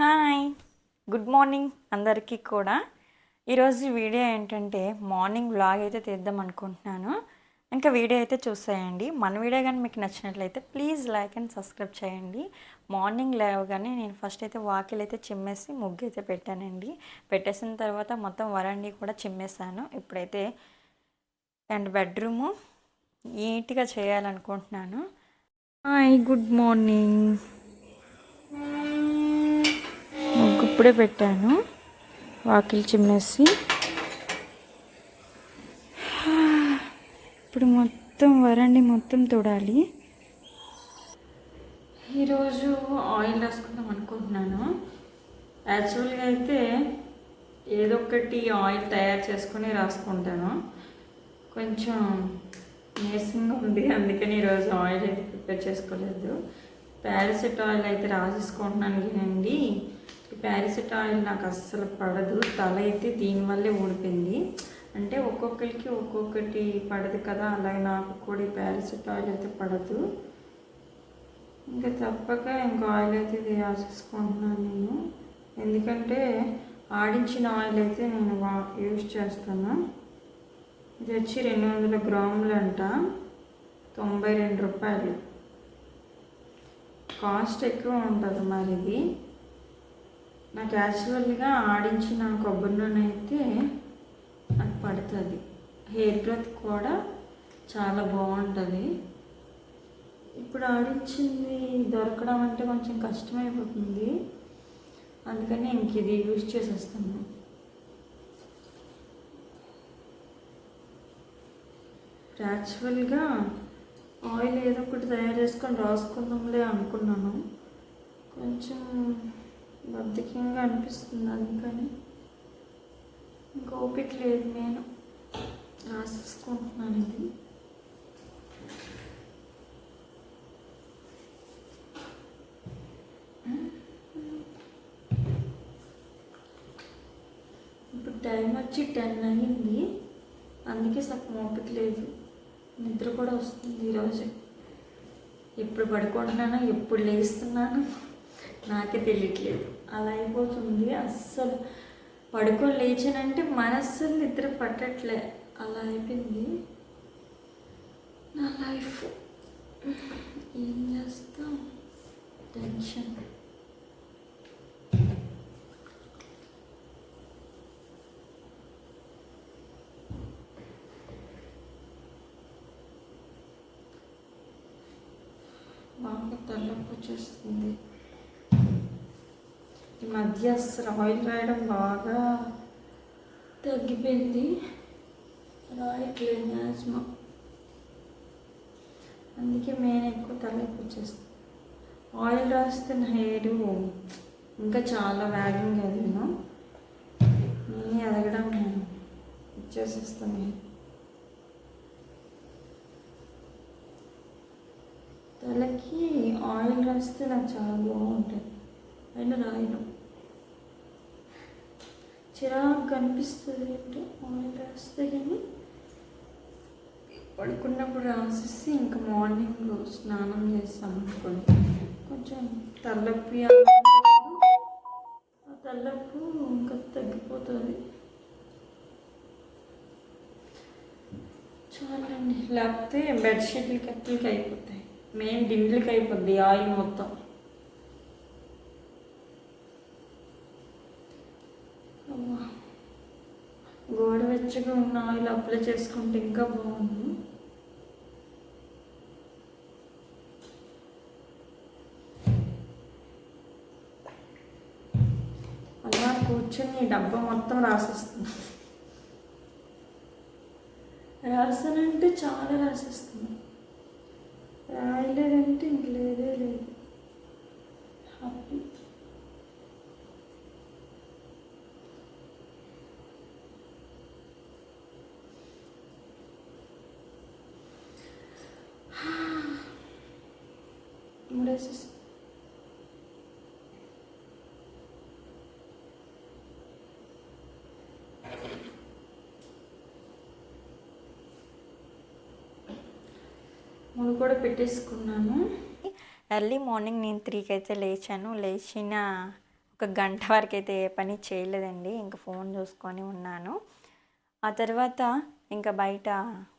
Hi. Good morning అందరికీ కూడా. ఈరోజు వీడియో ఏంటంటే మార్నింగ్ వ్లాగ్ అయితే తీద్దాం అనుకుంటున్నాను. ఇంకా వీడియో అయితే చూసేయండి. మన వీడియో కానీ మీకు నచ్చినట్లయితే ప్లీజ్ లైక్ అండ్ సబ్స్క్రైబ్ చేయండి. మార్నింగ్ లేవగానే నేను ఫస్ట్ అయితే వాకిల్ అయితే చిమ్మేసి ముగ్గు అయితే పెట్టానండి. పెట్టేసిన తర్వాత మొత్తం వరండి కూడా చిమ్మేశాను. ఇప్పుడైతే అండ్ బెడ్రూము నీట్గా చేయాలనుకుంటున్నాను. Hi good morning. ఇప్పుడే పెట్టాను. వాకిలి చిమ్మేసి. ఇప్పుడు మొత్తం వరండి మొత్తం తోడాలి. ఈరోజు ఆయిల్ రాసుకుందాం అనుకుంటున్నాను. యాక్చువల్గా అయితే ఏదో ఒకటి ఆయిల్ తయారు చేసుకొని రాసుకుంటాను. కొంచెం నీరసంగా ఉంది అందుకని ఈరోజు ఆయిల్ అయితే ప్రిపేర్ చేసుకోలేదు. పారాసెట్ ఆయిల్ అయితే రాసేసుకుంటున్నాను కానండి ఈ నాకు అస్సలు పడదు. తల అయితే దీనివల్లే ఊడిపోయింది. అంటే ఒక్కొక్కరికి ఒక్కొక్కటి పడదు కదా అలాగే నాకు కూడా ఈ అయితే పడదు. ఇంకా తప్పక ఇంకా ఆయిల్ అయితే ఇది రాసేసుకుంటున్నాను నేను. ఎందుకంటే ఆడించిన ఆయిల్ అయితే నేను వా- యూజ్ చేస్తాను. ఇది వచ్చి రెండు వందల గ్రాములు అంట. తొంభై రెండు రూపాయలు. కాస్ట్ ఎక్కువ ఉంటుంది మరి ఇది. నాకు యాక్చువల్గా ఆడించిన కొబ్బరి నూనె అయితే నాకు పడుతుంది. హెయిర్ గ్రోత్ కూడా చాలా బాగుంటుంది. ఇప్పుడు ఆడించింది దొరకడం అంటే కొంచెం కష్టమైపోతుంది. అందుకని ఇంక ఇది యూజ్ చేసేస్తాను. యాక్చువల్గా ఆయిల్ ఏదో ఒకటి తయారు చేసుకొని రాసుకుందాంలే అనుకున్నాను. కొంచెం బద్ధకంగా అనిపిస్తుంది కానీ ఇంకా ఓపిక లేదు నేను. రాసేసుకుంటున్నాను ఇది. ఇప్పుడు టైం వచ్చి టెన్ అయింది. అందుకే సగం ఓపిక లేదు. నిద్ర కూడా వస్తుంది ఈరోజు ఎప్పుడు పడుకుంటున్నాను ఎప్పుడు లేస్తున్నాను. నాకే తెలియట్లేదు. అలా అయిపోతుంది. అస్సలు పడుకొని లేచానంటే మనస్సు నిద్ర పట్టట్లే. అలా అయిపోయింది. నా లైఫ్. ఏం చేస్తాం? టెన్షన్. బాగా తలనొప్పి వచ్చేస్తుంది. ఈ మధ్య అసలు ఆయిల్ రాయడం బాగా తగ్గిపోయింది. రాయట్లేదు మ్యాక్సిమం అందుకే మెయిన్ ఎక్కువ తలనొప్పి వచ్చేస్తుంది. ఆయిల్ రాస్తున్న నా హెయిర్ ఇంకా చాలా వేగంగా ఎదిగినా నేను ఎదగడం ఇచ్చేసేస్తాను తలకి ఆయిల్ రాస్తే నాకు చాలా బాగుంటుంది. అయినా రాయడం చిరాకు కనిపిస్తుంది అంటే ఆయిల్ రాస్తే కానీ పడుకున్నప్పుడు రాసేసి ఇంకా మార్నింగ్ స్నానం చేస్తాం అనుకోండి. కొంచెం తలనొప్పి ఆ తలనొప్పు ఇంకా తగ్గిపోతుంది. చాలండి. లేకపోతే బెడ్షీట్లు కట్టలకి అయిపోతాయి. మెయిన్ దిండ్లకి అయిపోద్ది ఆయిల్ మొత్తం. గోరువెచ్చగా ఉన్న ఆయిల్ అప్లై చేసుకుంటే ఇంకా బాగుంది అలా కూర్చొని డబ్బా మొత్తం రాసేస్తుంది రాసానంటే చాలా రాసేస్తుంది రాయలేదంటే ఇంక లేదే లేదు. హ్యాపీ నూనె కూడా పెట్టేసుకున్నాను. ఎర్లీ మార్నింగ్ నేను త్రీకి అయితే లేచాను. లేచిన ఒక గంట వరకు అయితే ఏ పని చేయలేదండి. ఇంకా ఫోన్ చూసుకొని ఉన్నాను. ఆ తర్వాత ఇంకా బయట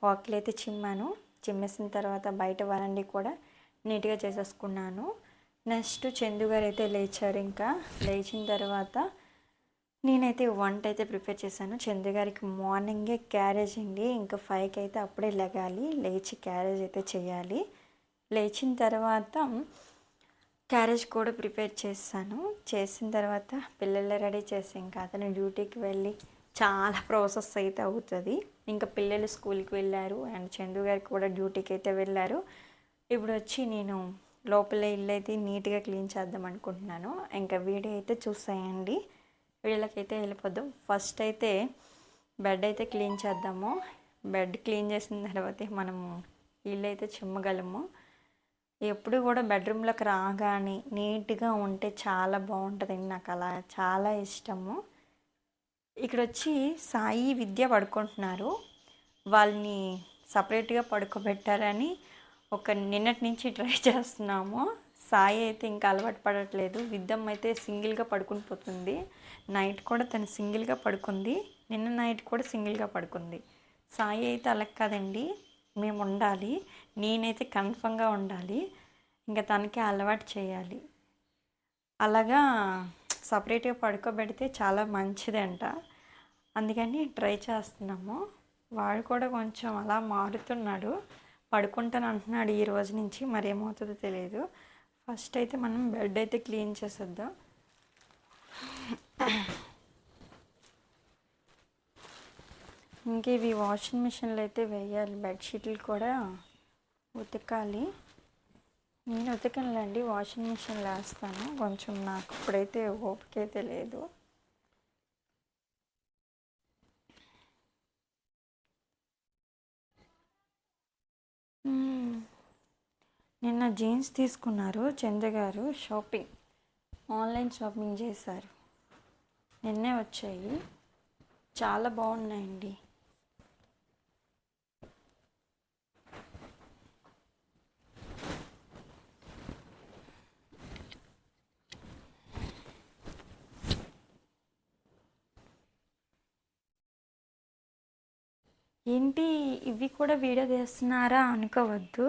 వాకిలు అయితే చిమ్మాను. చిమ్మేసిన తర్వాత బయట వరండి కూడా నీట్గా చేసేసుకున్నాను. నెక్స్ట్ చందు గారు అయితే లేచారు. ఇంకా లేచిన తర్వాత నేనైతే వంట అయితే ప్రిపేర్ చేశాను. చంద్ర గారికి మార్నింగే క్యారేజ్ అండి. ఇంకా ఫైవ్కి అయితే అప్పుడే లెగాలి. లేచి క్యారేజ్ అయితే చేయాలి. లేచిన తర్వాత క్యారేజ్ కూడా ప్రిపేర్ చేస్తాను. చేసిన తర్వాత పిల్లలు రెడీ చేసి ఇంకా అతను డ్యూటీకి వెళ్ళి చాలా ప్రాసెస్ అయితే అవుతుంది. ఇంకా పిల్లలు స్కూల్కి వెళ్ళారు. అండ్ చందు గారికి కూడా డ్యూటీకి అయితే వెళ్ళారు. ఇప్పుడు వచ్చి నేను లోపల ఇల్లు అయితే నీట్గా క్లీన్ చేద్దాం అనుకుంటున్నాను. ఇంకా వీడియో అయితే చూసాయండి. వీళ్ళకైతే వెళ్ళిపోద్దాం ఫస్ట్ అయితే బెడ్ అయితే క్లీన్ చేద్దాము. బెడ్ క్లీన్ చేసిన తర్వాత మనము ఇల్లు అయితే చిమ్మగలము. ఎప్పుడు కూడా బెడ్రూమ్లోకి రాగానే నీట్గా ఉంటే చాలా బాగుంటుందండి నాకు అలా చాలా ఇష్టము. ఇక్కడ వచ్చి సాయి విద్య పడుకుంటున్నారు. వాళ్ళని సపరేట్గా పడుకోబెట్టారని ఒక నిన్నటి నుంచి ట్రై చేస్తున్నాము. సాయి అయితే ఇంకా అలవాటు పడట్లేదు. విద్యమ్మ అయితే సింగిల్గా పడుకుని పోతుంది. నైట్ కూడా తను సింగిల్గా పడుకుంది. నిన్న నైట్ కూడా సింగిల్గా పడుకుంది. సాయి అయితే అలా కాదండి. మేము ఉండాలి. నేనైతే కన్ఫర్మ్గా ఉండాలి. ఇంకా తనకి అలవాటు చేయాలి. అలాగా సపరేట్గా పడుకోబెడితే చాలా మంచిదంట. అందుకని ట్రై చేస్తున్నాము. వాడు కూడా కొంచెం అలా మారుతున్నాడు. పడుకుంటాను అంటున్నాడు ఈ రోజు నుంచి మరేమవుతుందో తెలియదు ఫస్ట్ అయితే మనం బెడ్ అయితే క్లీన్ చేసేద్దాం. ఇంక ఇవి వాషింగ్ మిషన్లో అయితే వేయాలి బెడ్షీట్లు కూడా ఉతకాలి. నేను ఉతకనులేండి వాషింగ్ మిషన్లో వేస్తాను కొంచెం నాకు ఇప్పుడైతే ఓపిక అయితే లేదు నిన్న జీన్స్ తీసుకున్నారు చంద్ర గారు షాపింగ్. ఆన్లైన్ షాపింగ్ చేశారు. నిన్నే వచ్చాయి. చాలా బాగున్నాయండి. ఏంటి ఇవి కూడా వీడియో తీస్తున్నారా అనుకోవద్దు.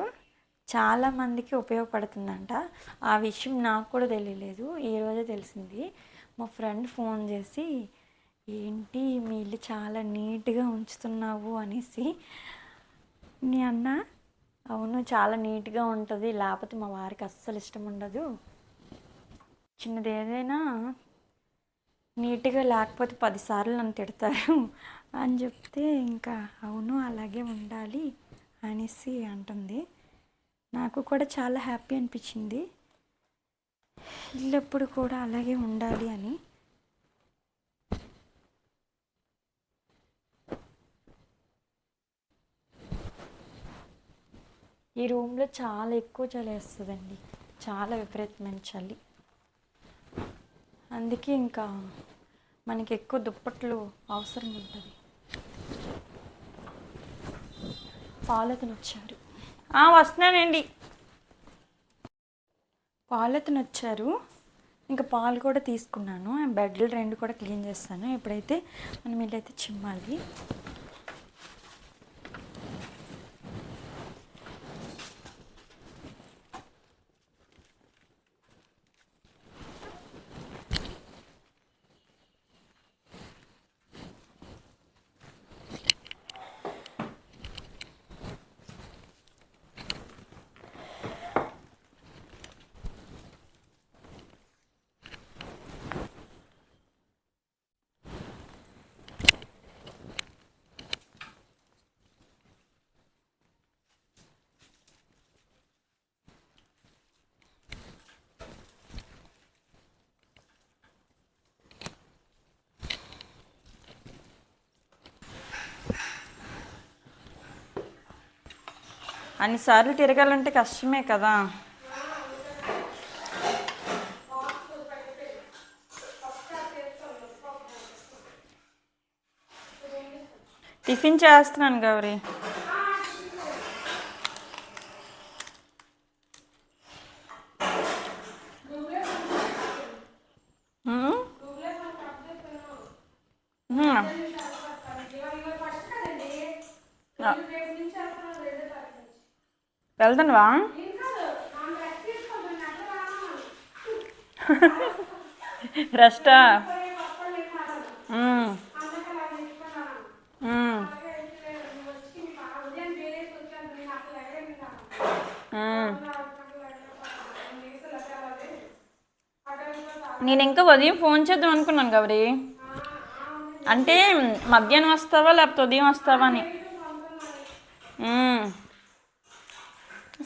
చాలా మందికి ఉపయోగపడుతుందంట. ఆ విషయం నాకు కూడా తెలియలేదు. ఈరోజే తెలిసింది. మా ఫ్రెండ్ ఫోన్ చేసి ఏంటి మీ ఇల్లు చాలా నీట్గా ఉంచుతున్నావు అనేసి. నీ అన్న? అవును చాలా నీట్గా ఉంటుంది. లేకపోతే మా వారికి అస్సలు ఇష్టం ఉండదు. చిన్నది ఏదైనా నీట్గా లేకపోతే పదిసార్లు నన్ను తిడతారు అని చెప్తే ఇంకా అవును అలాగే ఉండాలి అనేసి అంటుంది. నాకు కూడా చాలా హ్యాపీ అనిపించింది. ఇల్లు ఎప్పుడు కూడా అలాగే ఉండాలి అని. ఈ రూమ్లో చాలా ఎక్కువ చలి వేస్తుందండి. చాలా విపరీతమైన చలి. అందుకే ఇంకా మనకి ఎక్కువ దుప్పట్లు అవసరం ఉంటుంది. పాలతను వచ్చారు వస్తున్నానండి. పాలతను వచ్చారు ఇంకా పాలు కూడా తీసుకున్నాను. బెడ్లు రెండు కూడా క్లీన్ చేస్తాను. ఇప్పుడైతే మనం ఇల్లైతే చిమ్మాలి. అన్నిసార్లు తిరగాలంటే కష్టమే కదా. టిఫిన్ చేస్తున్నాను గౌరీ. వెళ్తానువా? రెస్టా? నేను ఇంకా ఉదయం ఫోన్ చేద్దాం అనుకున్నాను గౌరీ. అంటే మధ్యాహ్నం వస్తావా లేకపోతే ఉదయం వస్తావా అని మ్మ్.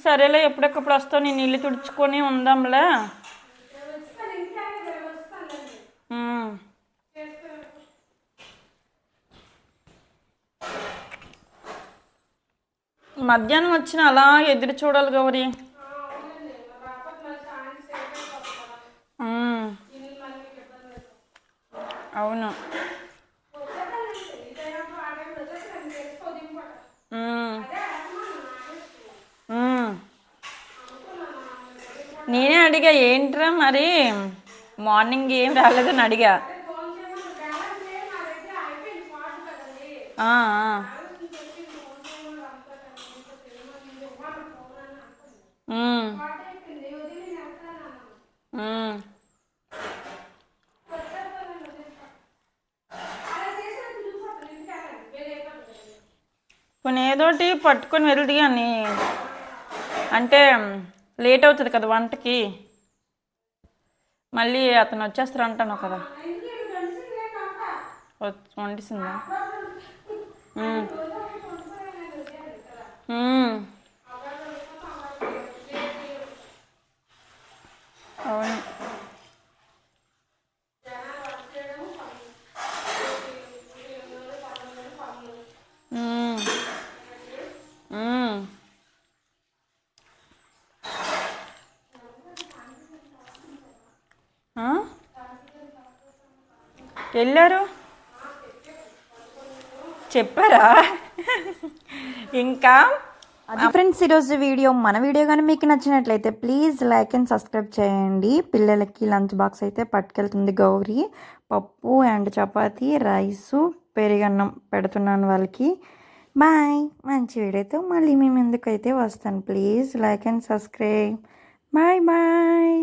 సరేలే ఎప్పటికప్పుడు వస్తావు? నేను ఇల్లు తుడుచుకొని ఉందాంలే. మధ్యాహ్నం వచ్చిన అలా ఎదురు చూడాలి గౌరీ మ్మ్. అవును మ్మ్. మ్మ్. నేనే అడిగా ఏంట్రా మరి? మార్నింగ్ ఏం రాలేదని అడిగా. కొన్ని ఏదోటి పట్టుకొని వెళ్తే కానీ అంటే లేట్ అవుతుంది కదా వంటకి. మళ్ళీ అతను వచ్చేస్తారు అంటాను కదా. వండిసిందా మ్మ్. మ్మ్. అవును మ్మ్. మ్మ్. ఆ? వెళ్ళారు చెప్పారా? ఇంకా? అది ఫ్రెండ్స్ ఈరోజు వీడియో మన వీడియో కానీ మీకు నచ్చినట్లయితే ప్లీజ్ లైక్ అండ్ సబ్స్క్రైబ్ చేయండి. పిల్లలకి లంచ్ బాక్స్ అయితే పట్టుకెళ్తుంది గౌరీ. పప్పు అండ్ చపాతీ రైసు పెరిగన్నం పెడుతున్నాను వాళ్ళకి. బాయ్. మంచి వీడియోతో మళ్ళీ మేము ఎందుకైతే వస్తాను. Please like and subscribe. Bye bye.